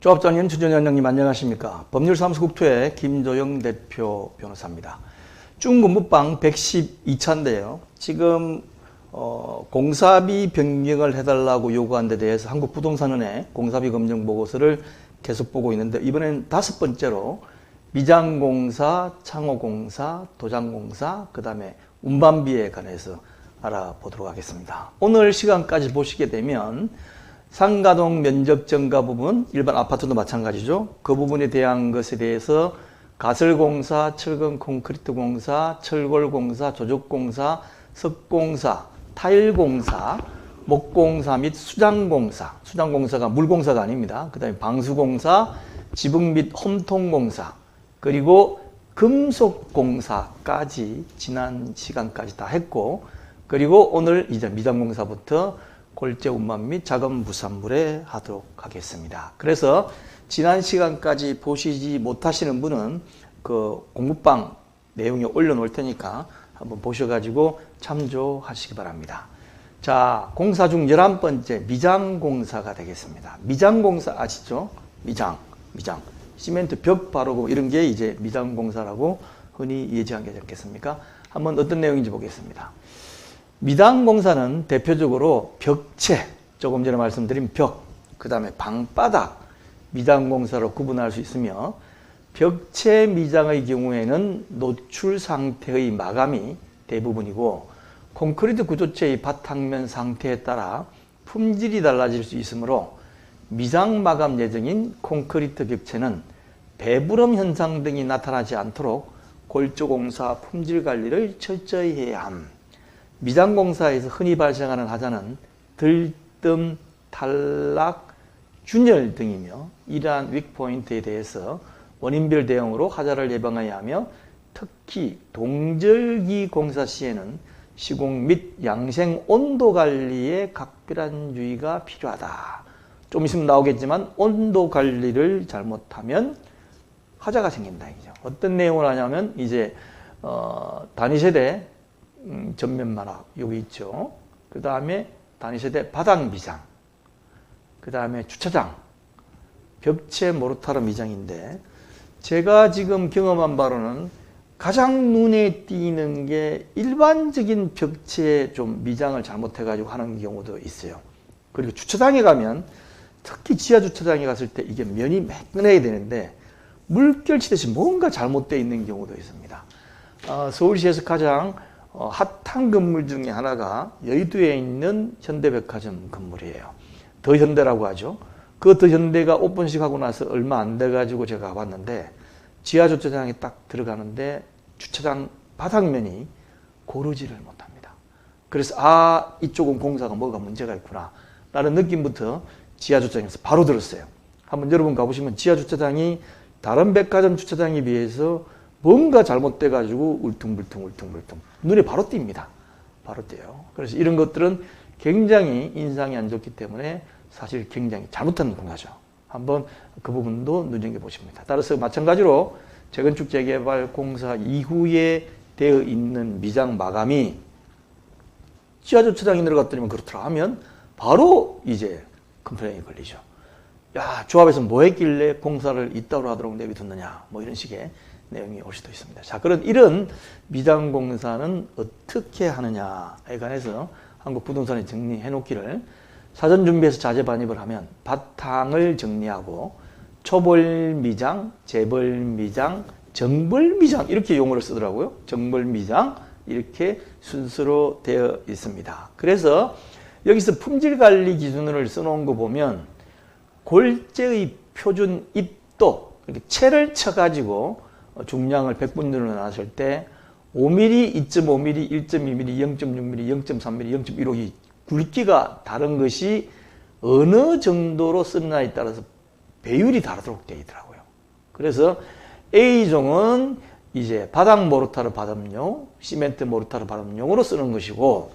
조합장님, 주전 위원장님 안녕하십니까. 법률사무소 국토의 김조영 대표 변호사입니다. 중근무방 112차인데요. 지금 어, 공사비 변경을 해달라고 요구한 데 대해서 한국부동산은행 공사비 검증 보고서를 계속 보고 있는데 이번엔 다섯 번째로 미장공사, 창호공사, 도장공사, 그 다음에 운반비에 관해서 알아보도록 하겠습니다. 오늘 시간까지 보시게 되면 상가동 면적 증가 부분, 일반 아파트도 마찬가지죠. 그 부분에 대한 것에 대해서 가설공사, 철근 콘크리트 공사, 철골 공사, 조적 공사, 석공사, 타일 공사, 목공사 및 수장 공사, 수장 공사가 물 공사가 아닙니다. 그 다음에 방수 공사, 지붕 및 홈통 공사, 그리고 금속 공사까지 지난 시간까지 다 했고, 그리고 오늘 이제 미장공사부터 골재 운반 및 자금 부산물에 하도록 하겠습니다. 그래서 지난 시간까지 보시지 못하시는 분은 그 공부방 내용에 올려놓을 테니까 한번 보셔가지고 참조하시기 바랍니다. 자, 공사 중 11번째 미장공사가 되겠습니다. 미장공사 아시죠? 미장, 미장. 시멘트 벽 바르고 이런 게 이제 미장공사라고 흔히 예지한 게 되겠습니까? 한번 어떤 내용인지 보겠습니다. 미당공사는 대표적으로 벽체, 조금 전에 말씀드린 벽, 그 다음에 방바닥 미당공사로 구분할 수 있으며 벽체 미장의 경우에는 노출 상태의 마감이 대부분이고 콘크리트 구조체의 바탕면 상태에 따라 품질이 달라질 수 있으므로 미장 마감 예정인 콘크리트 벽체는 배부름 현상 등이 나타나지 않도록 골조공사 품질 관리를 철저히 해야 함. 미장공사에서 흔히 발생하는 하자는 들뜸, 탈락, 균열 등이며 이러한 윅포인트에 대해서 원인별 대응으로 하자를 예방해야 하며 특히 동절기 공사 시에는 시공 및 양생 온도 관리에 각별한 유의가 필요하다. 좀 있으면 나오겠지만 온도 관리를 잘못하면 하자가 생긴다. 이죠. 어떤 내용을 하냐면 이제 어, 단위 세대 음, 전면 마락 여기 있죠. 그 다음에 단위 세대 바닥 미장, 그 다음에 주차장, 벽체 모르타르 미장인데 제가 지금 경험한 바로는 가장 눈에 띄는 게 일반적인 벽체에 좀 미장을 잘못해가지고 하는 경우도 있어요. 그리고 주차장에 가면 특히 지하 주차장에 갔을 때 이게 면이 매끈해야 되는데 물결 치듯이 뭔가 잘못되어 있는 경우도 있습니다. 어, 서울시에서 가장 어, 핫한 건물 중에 하나가 여의도에 있는 현대백화점 건물이에요. 더 현대라고 하죠. 그 더 현대가 오픈식 하고 나서 얼마 안 돼가지고 제가 가봤는데 지하 주차장에 딱 들어가는데 주차장 바닥면이 고르지를 못합니다. 그래서 아 이쪽은 공사가 뭐가 문제가 있구나 라는 느낌부터 지하 주차장에서 바로 들었어요. 한번 여러분 가보시면 지하 주차장이 다른 백화점 주차장에 비해서 뭔가 잘못돼 가지고 울퉁불퉁 울퉁불퉁 눈에 바로 띕니다. 바로 띄요. 그래서 이런 것들은 굉장히 인상이 안 좋기 때문에 사실 굉장히 잘못한 공사죠. 한번 그 부분도 눈여겨 보십니다. 따라서 마찬가지로 재건축 재개발 공사 이후에 되어 있는 미장 마감이 지하 주차장에 들어갔더니 그렇더라 하면 바로 이제 컴플레인이 걸리죠. 야 조합에서 뭐 했길래 공사를 이따로 하도록 내비뒀느냐 뭐 이런 식의 내용이 올 수도 있습니다. 자, 그런 이런 미장 공사는 어떻게 하느냐에 관해서 한국 부동산에 정리해 놓기를 사전 준비해서 자재 반입을 하면 바탕을 정리하고 초벌 미장, 재벌 미장, 정벌 미장 이렇게 용어를 쓰더라고요. 정벌 미장 이렇게 순서로 되어 있습니다. 그래서 여기서 품질 관리 기준을 써놓은 거 보면 골재의 표준 입도 이렇게 채를 쳐가지고 중량을 100분 으로 나눴을 때 5mm, 2.5mm, 1.2mm, 0.6mm, 0.3mm, 0.15mm 굵기가 다른 것이 어느 정도로 쓰느냐에 따라서 배율이 다르도록 되어 있더라고요. 그래서 A종은 이제 바닥 모르타르 바람용, 시멘트 모르타르 바람용으로 쓰는 것이고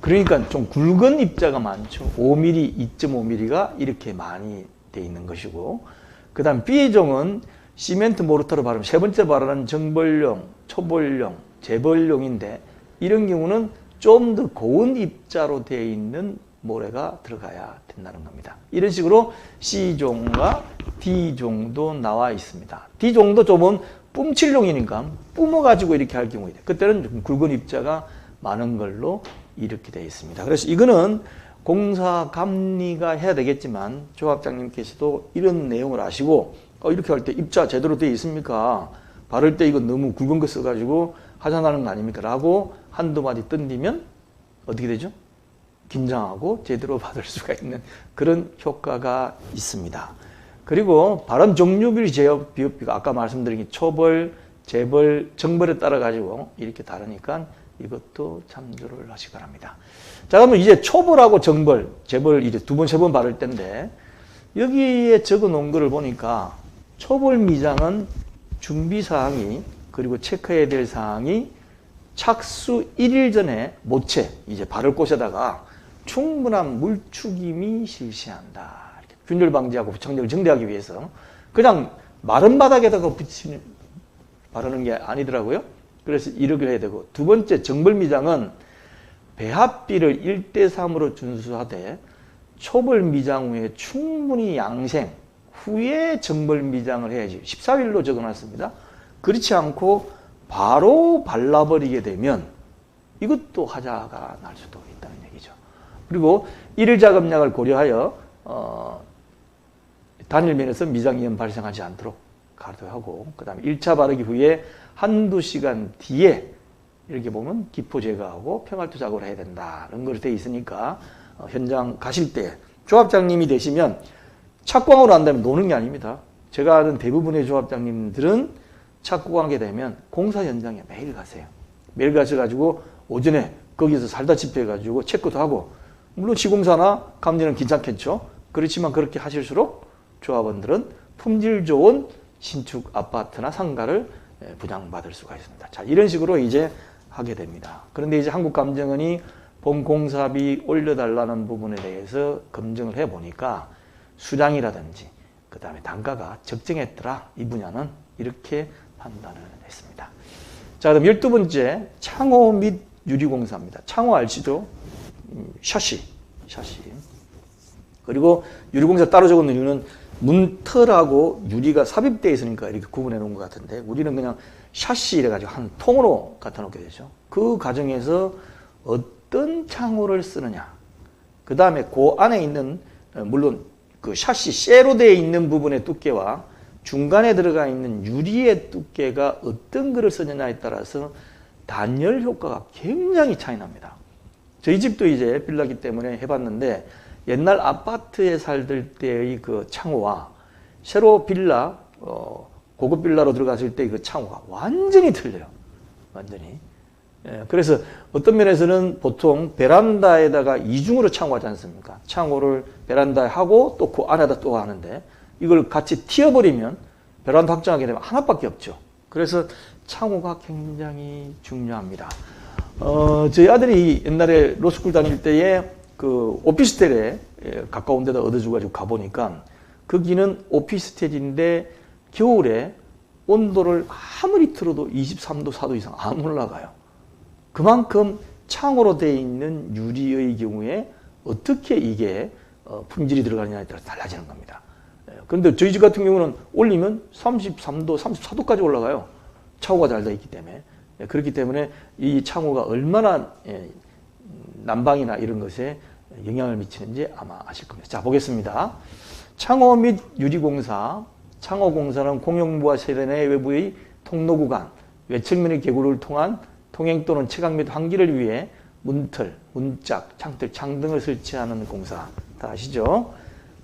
그러니까 좀 굵은 입자가 많죠. 5mm, 2.5mm가 이렇게 많이 되어 있는 것이고 그 다음 B종은 시멘트 모르타르 바르면 세 번째 바르는 정벌용, 초벌용, 재벌용인데 이런 경우는 좀 더 고운 입자로 되어 있는 모래가 들어가야 된다는 겁니다. 이런 식으로 C종과 D종도 나와 있습니다. D종도 좁은 뿜칠용이니까 뿜어가지고 이렇게 할 경우에 그때는 좀 굵은 입자가 많은 걸로 이렇게 되어 있습니다. 그래서 이거는 공사 감리가 해야 되겠지만 조합장님께서도 이런 내용을 아시고 어, 이렇게 할 때 입자 제대로 되어 있습니까? 바를 때 이거 너무 굵은 거 써가지고 하자나는 거 아닙니까? 라고 한두 마디 던지면 어떻게 되죠? 긴장하고 제대로 받을 수가 있는 그런 효과가 있습니다. 그리고 발음 종류별 제어 비읍비가 아까 말씀드린 초벌, 재벌, 정벌에 따라 가지고 이렇게 다르니까 이것도 참조를 하시기 바랍니다. 자, 그러면 이제 초벌하고 정벌, 재벌 이제 두 번, 세 번 바를 텐데 여기에 적어 놓은 거를 보니까 초벌 미장은 준비 사항이 그리고 체크해야 될 사항이 착수 1일 전에 모체 이제 바를 곳에다가 충분한 물축임이 실시한다. 균열 방지하고 부착력을 정대하기 위해서 그냥 마른 바닥에다가 붙이는 바르는 게 아니더라고요. 그래서 이렇게 해야 되고 두 번째 정벌미장은 배합비를 1대3으로 준수하되 초벌미장 후에 충분히 양생 후에 정벌 미장을 해야지 14일로 적어놨습니다. 그렇지 않고 바로 발라버리게 되면 이것도 하자가 날 수도 있다는 얘기죠. 그리고 일일 작업량을 고려하여 어, 단일면에서 미장이염 발생하지 않도록 가도하고 그 다음에 1차 바르기 후에 한두 시간 뒤에 이렇게 보면 기포 제거하고 평활투 작업을 해야 된다. 이런 걸로 되어 있으니까 어, 현장 가실 때 조합장님이 되시면 착광으로 한다면 노는 게 아닙니다. 제가 아는 대부분의 조합장님들은 착고하게 되면 공사 현장에 매일 가세요. 매일 가셔가지고 오전에 거기서 살다 집해가지고 체크도 하고 물론 시공사나 감리는 괜찮겠죠. 그렇지만 그렇게 하실수록 조합원들은 품질 좋은 신축 아파트나 상가를 예, 부양받을 수가 있습니다. 자, 이런 식으로 이제 하게 됩니다. 그런데 이제 한국감정원이 본공사비 올려달라는 부분에 대해서 검증을 해보니까 수량이라든지 그 다음에 단가가 적정했더라. 이 분야는 이렇게 판단을 했습니다. 자, 그럼 열두 번째 창호 및 유리공사입니다. 창호 아시죠? 음, 샤시, 샤시. 그리고 유리공사 따로 적은 이유는 문틀하고 유리가 삽입되어 있으니까 이렇게 구분해 놓은 것 같은데 우리는 그냥 샤시 이래가지고 한 통으로 갖다 놓게 되죠. 그 과정에서 어떤 창호를 쓰느냐. 그 다음에 그 안에 있는 어, 물론 그 샤시 쇠로 되어 있는 부분의 두께와 중간에 들어가 있는 유리의 두께가 어떤 글을 쓰느냐에 따라서 단열 효과가 굉장히 차이 납니다. 저희 집도 이제 빌라기 때문에 해봤는데 옛날 아파트에 살들 때의 그 창호와 새로 빌라, 어, 고급 빌라로 들어갔을 때 그 창호가 완전히 틀려요. 완전히. 예, 그래서 어떤 면에서는 보통 베란다에다가 이중으로 창호하지 않습니까? 창호를 베란다에 하고 또 그 안에다 또 하는데 이걸 같이 튀어버리면 베란다 확장하게 되면 하나밖에 없죠. 그래서 창호가 굉장히 중요합니다. 어, 저희 아들이 옛날에 로스쿨 다닐 때에 그 오피스텔에 가까운 데다 얻어줘가지고 가보니까 거기는 오피스텔인데 겨울에 온도를 아무리 틀어도 23도, 4도 이상 안 올라가요. 그만큼 창으로 되어 있는 유리의 경우에 어떻게 이게 어, 품질이 들어가느냐에 따라 달라지는 겁니다. 그런데 저희 집 같은 경우는 올리면 33도, 34도까지 올라가요. 창호가 잘 되어 있기 때문에. 그렇기 때문에 이 창호가 얼마나 예, 난방이나 이런 것에 영향을 미치는지 아마 아실 겁니다. 자, 보겠습니다. 창호 및 유리공사. 창호공사는 공용부와 세대 내 외부의 통로 구간, 외측면의 개구를 통한 통행 또는 채광 및 환기를 위해 문틀, 문짝, 창틀, 창 등을 설치하는 공사. 다 아시죠?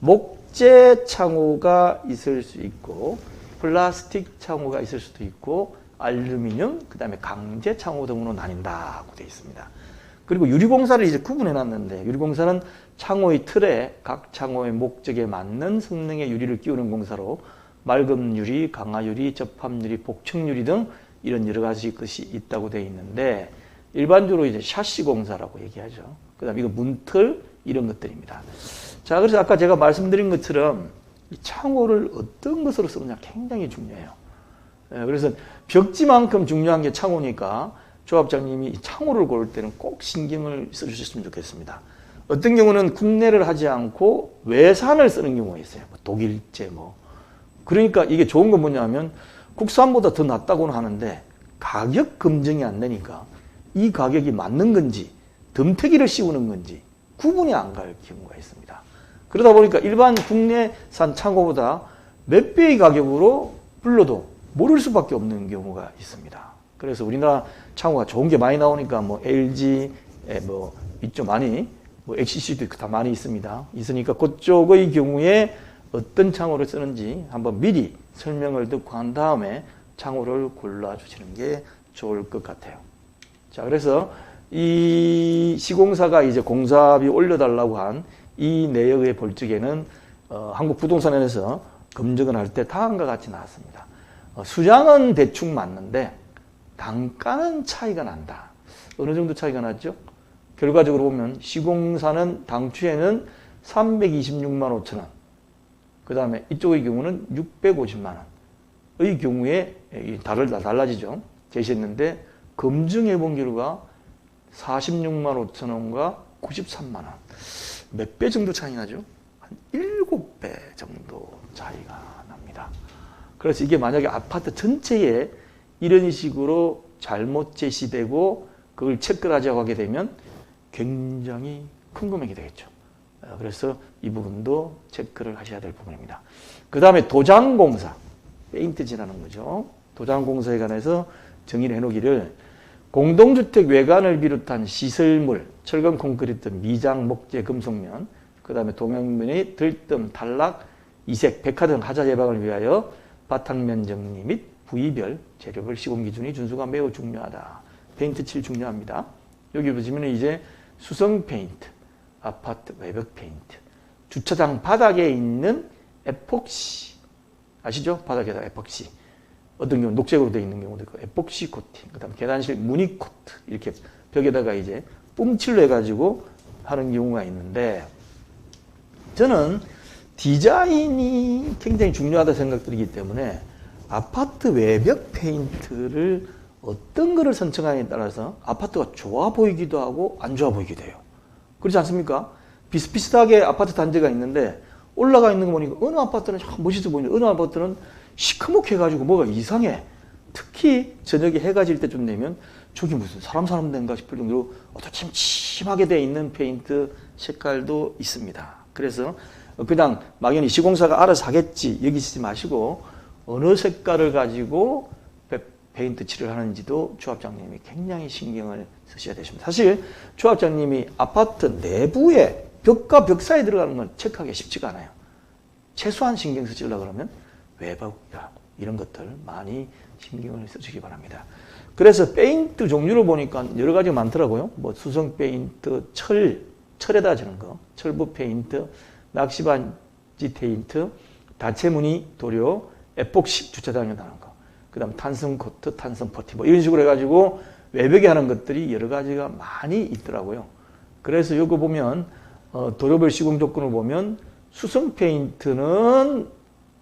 목재 창호가 있을 수 있고, 플라스틱 창호가 있을 수도 있고, 알루미늄, 그 다음에 강제 창호 등으로 나뉜다고 되어 있습니다. 그리고 유리공사를 이제 구분해 놨는데 유리공사는 창호의 틀에 각 창호의 목적에 맞는 성능의 유리를 끼우는 공사로 맑은 유리, 강화 유리, 접합 유리, 복층 유리 등 이런 여러 가지 것이 있다고 되어 있는데 일반적으로 이제 샤시 공사라고 얘기하죠. 그다음 이거 문틀 이런 것들입니다. 자, 그래서 아까 제가 말씀드린 것처럼 이 창호를 어떤 것으로 쓰느냐 굉장히 중요해요. 예, 그래서 벽지만큼 중요한 게 창호니까 조합장님이 창호를 고를 때는 꼭 신경을 써주셨으면 좋겠습니다. 어떤 경우는 국내를 하지 않고 외산을 쓰는 경우가 있어요. 뭐 독일제 뭐. 그러니까 이게 좋은 건 뭐냐면 국산보다 더 낫다고는 하는데 가격 검증이 안 되니까 이 가격이 맞는 건지 덤태기를 씌우는 건지 구분이 안 갈 경우가 있습니다. 그러다 보니까 일반 국내산 창고보다 몇 배의 가격으로 불러도 모를 수밖에 없는 경우가 있습니다. 그래서 우리나라 창고가 좋은 게 많이 나오니까 뭐 LG, 뭐 이쪽 많이, 뭐 XC도 다 많이 있습니다. 있으니까 그쪽의 경우에 어떤 창호를 쓰는지 한번 미리 설명을 듣고 한 다음에 창호를 골라주시는 게 좋을 것 같아요. 자, 그래서 이 시공사가 이제 공사비 올려달라고 한 이 내역의 볼적에는 어, 한국부동산원에서 검증을 할 때 다음과 같이 나왔습니다. 어, 수량은 대충 맞는데 단가는 차이가 난다. 어느 정도 차이가 났죠? 결과적으로 보면 시공사는 당초에는 326만 5천 원, 그 다음에 이쪽의 경우는 650만 원의 경우에 다를 달라지죠. 제시했는데 검증해 본 결과 46만 5천 원과 93만 원. 몇 배 정도 차이 나죠? 한 7배 정도 차이가 납니다. 그래서 이게 만약에 아파트 전체에 이런 식으로 잘못 제시되고 그걸 체크를 하자고 하게 되면 굉장히 큰 금액이 되겠죠. 어, 그래서 이 부분도 체크를 하셔야 될 부분입니다. 그 다음에 도장공사, 페인트지라는 거죠. 도장공사에 관해서 정의를 해놓기를 공동주택 외관을 비롯한 시설물, 철근 콘크리트, 미장, 목재, 금속면, 그 다음에 도면면의 들뜸, 탈락, 이색, 백화 등 하자 예방을 위하여 바탕면 정리 및 부위별 재료별 시공 기준이 준수가 매우 중요하다. 페인트 칠 중요합니다. 여기 보시면 이제 수성 페인트, 아파트 외벽 페인트, 주차장 바닥에 있는 에폭시. 아시죠? 바닥에다 에폭시. 어떤 경우 녹색으로 되어 있는 경우도 있고 에폭시 코팅, 그 다음 계단실 무늬 코트. 이렇게 벽에다가 이제 뿜칠로 해가지고 하는 경우가 있는데 저는 디자인이 굉장히 중요하다 생각들이기 때문에 아파트 외벽 페인트를 어떤 거를 선택하느냐에 따라서 아파트가 좋아 보이기도 하고 안 좋아 보이기도 해요. 그렇지 않습니까? 비슷비슷하게 아파트 단지가 있는데 올라가 있는 거 보니까 어느 아파트는 참 멋있어 보이는데 어느 아파트는 시커멓해가지고 뭐가 이상해. 특히 저녁에 해가 질 때쯤 되면 저기 무슨 사람 사람 된가 싶을 정도로 어두침침하게 되어 있는 페인트 색깔도 있습니다. 그래서 그냥 막연히 시공사가 알아서 하겠지 여기 있지 마시고 어느 색깔을 가지고 페인트 칠을 하는지도 조합장님이 굉장히 신경을 쓰셔야 되십니다. 사실 조합장님이 아파트 내부에 벽과 벽 사이에 들어가는 건 체크하기 쉽지가 않아요. 최소한 신경 쓰시려 그러면 외벽 이런 것들 많이 신경을 써주기 바랍니다. 그래서 페인트 종류를 보니까 여러 가지 많더라고요. 뭐 수성 페인트, 철, 철에다 지는 거, 철부 페인트, 낚시반지 페인트, 다채무늬 도료, 에폭시 주차장에 나는 거, 그 다음 탄성 코트, 탄성 퍼티 뭐 이런 식으로 해가지고 외벽에 하는 것들이 여러 가지가 많이 있더라고요. 그래서 이거 보면 어, 도료별 시공 조건을 보면 수성 페인트는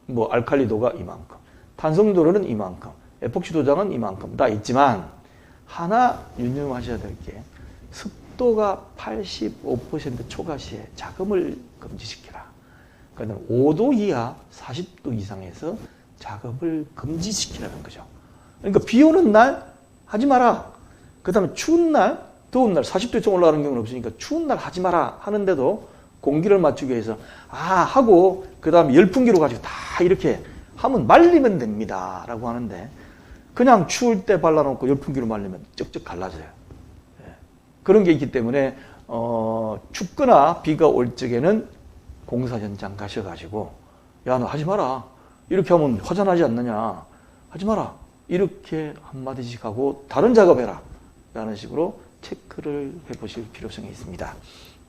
뭐 알칼리도가 이만큼, 탄성도료는 이만큼, 에폭시 도장은 이만큼 다 있지만 하나 유념하셔야 될 게 습도가 85% 초과 시에 작업을 금지시키라. 그러니까 5도 이하 40도 이상에서 작업을 금지시키라는 거죠. 그러니까 비 오는 날 하지 마라. 그 다음에 추운 날, 더운 날, 40도 이상 올라가는 경우는 없으니까 추운 날 하지 마라 하는데도 공기를 맞추기 위해서 아 하고 그 다음에 열풍기로 가지고 다 이렇게 하면 말리면 됩니다 라고 하는데 그냥 추울 때 발라놓고 열풍기로 말리면 쩍쩍 갈라져요. 예. 그런 게 있기 때문에 어, 춥거나 비가 올 적에는 공사 현장 가셔가지고 야 너 하지 마라 이렇게 하면 허전하지 않느냐 하지 마라 이렇게 한마디씩 하고 다른 작업해라 라는 식으로 체크를 해보실 필요성이 있습니다.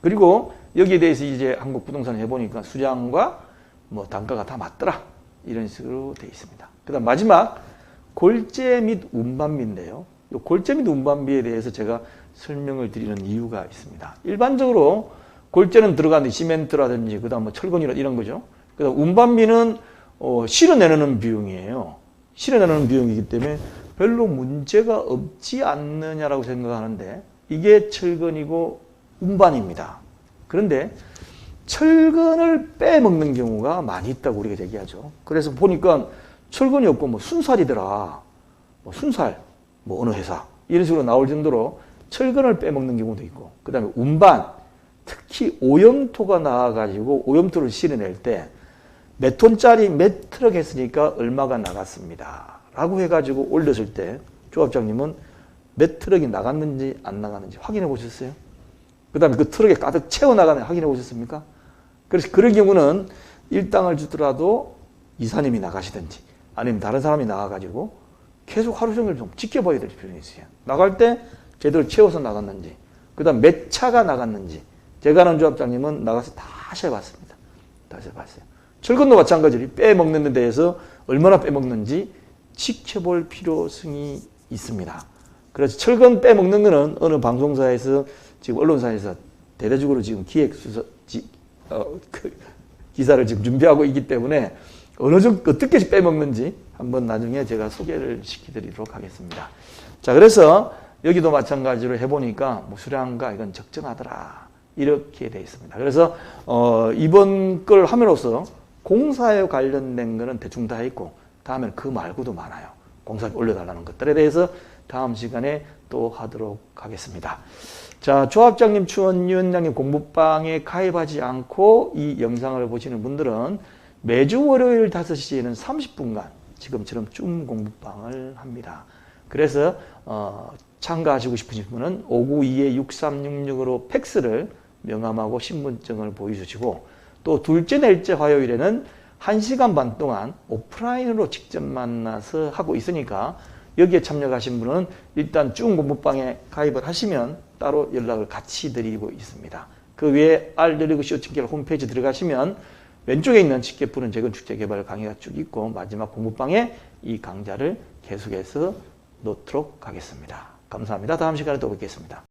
그리고 여기에 대해서 이제 한국 부동산 해보니까 수량과 뭐 단가가 다 맞더라. 이런 식으로 되어 있습니다. 그 다음 마지막 골재 및 운반비인데요. 이 골재 및 운반비에 대해서 제가 설명을 드리는 이유가 있습니다. 일반적으로 골재는 들어가는 시멘트라든지 그다음 뭐 철근이라 이런 거죠. 그다음 운반비는 어, 실어내는 비용이에요. 실어내는 비용이기 때문에 별로 문제가 없지 않느냐라고 생각하는데 이게 철근이고 운반입니다. 그런데 철근을 빼먹는 경우가 많이 있다고 우리가 얘기하죠. 그래서 보니까 철근이 없고 뭐 순살이더라. 뭐 순살, 뭐 어느 회사 이런 식으로 나올 정도로 철근을 빼먹는 경우도 있고 그 다음에 운반 특히 오염토가 나와가지고 오염토를 실어낼 때 몇 톤짜리 몇 트럭 했으니까 얼마가 나갔습니다. 라고 해가지고 올렸을 때 조합장님은 몇 트럭이 나갔는지 안 나갔는지 확인해 보셨어요? 그 다음에 그 트럭에 가득 채워 나가는 확인해 보셨습니까? 그래서 그런 경우는 일당을 주더라도 이사님이 나가시든지 아니면 다른 사람이 나가가지고 계속 하루 종일 좀 지켜봐야 될 필요가 있어요. 나갈 때 제대로 채워서 나갔는지, 그 다음 몇 차가 나갔는지, 제가 아는 조합장님은 나가서 다시 해봤습니다. 다시 해봤어요. 철근도 마찬가지로 빼먹는 데 대해서 얼마나 빼먹는지 지켜볼 필요성이 있습니다. 그래서 철근 빼먹는 거는 어느 방송사에서 지금 언론사에서 대대적으로 지금 기획 수서 지, 어, 그 기사를 지금 준비하고 있기 때문에 어느 정도 어떻게 빼먹는지 한번 나중에 제가 소개를 시켜드리도록 하겠습니다. 자, 그래서 여기도 마찬가지로 해보니까 뭐 수량과 이건 적정하더라 이렇게 돼 있습니다. 그래서 어, 이번 걸 함으로써 공사에 관련된 거는 대충 다 했고 다음에는 그 말고도 많아요. 공사에 올려달라는 것들에 대해서 다음 시간에 또 하도록 하겠습니다. 자, 조합장님, 추원위원장님 공부방에 가입하지 않고 이 영상을 보시는 분들은 매주 월요일 5시에는 30분간 지금처럼 줌 공부방을 합니다. 그래서 어, 참가하시고 싶으신 분은 592-6366으로 팩스를 명함하고 신분증을 보여주시고 또 둘째 넷째 화요일에는 1시간 반 동안 오프라인으로 직접 만나서 하고 있으니까 여기에 참여하신 분은 일단 쭉 공부방에 가입을 하시면 따로 연락을 같이 드리고 있습니다. 그 외에 알드리그 쇼팅결 홈페이지 들어가시면 왼쪽에 있는 직계 푸는 재건축 재개발 강의가 쭉 있고 마지막 공부방에 이 강좌를 계속해서 놓도록 하겠습니다. 감사합니다. 다음 시간에 또 뵙겠습니다.